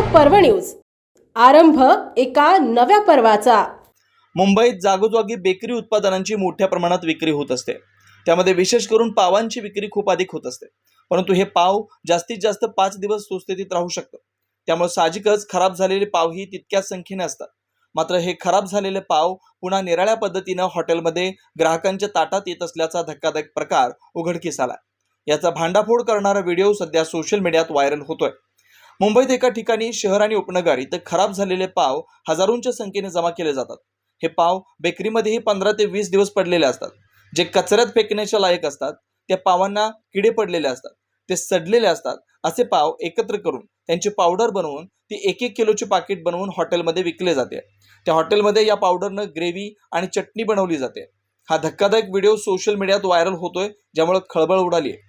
पर्व न्यूज. आरंभ एका नव्या पर्वाचा. मुंबईत जागोजागी बेकरी उत्पादनांची मोठ्या प्रमाणात विक्री होत असते. त्यामध्ये विशेष करून पावांची विक्री खूप अधिक होत असते. परंतु हे पाव जास्तीत जास्त पाच दिवस सुस्थितीत राहू शकतं. त्यामुळे साहजिकच खराब झालेले पाव ही तितक्याच संख्येने असतात. मात्र हे खराब झालेले पाव पुन्हा निराळ्या पद्धतीनं हॉटेलमध्ये ग्राहकांच्या ताटात येत असल्याचा धक्कादायक प्रकार उघडकीस आला याचा भांडाफोड करणारा व्हिडिओ सध्या सोशल मीडियात व्हायरल होतोय. मुंबईत एका ठिकाणी शहर आणि उपनगर इथं खराब झालेले पाव हजारोंच्या संख्येने जमा केले जातात. हे पाव बेकरीमध्येही पंधरा ते वीस दिवस पडलेले असतात. जे कचऱ्यात फेकण्याच्या लायक असतात त्या पावांना किडे पडलेले असतात. ते सडलेले असतात असे पाव एकत्र करून त्यांची पावडर बनवून ती एक एक किलोची पाकिट बनवून हॉटेलमध्ये विकले जाते. त्या हॉटेलमध्ये या पावडरनं ग्रेव्ही आणि चटणी बनवली जाते. हा धक्कादायक व्हिडिओ सोशल मीडियात व्हायरल होतोय ज्यामुळे खळबळ उडाली आहे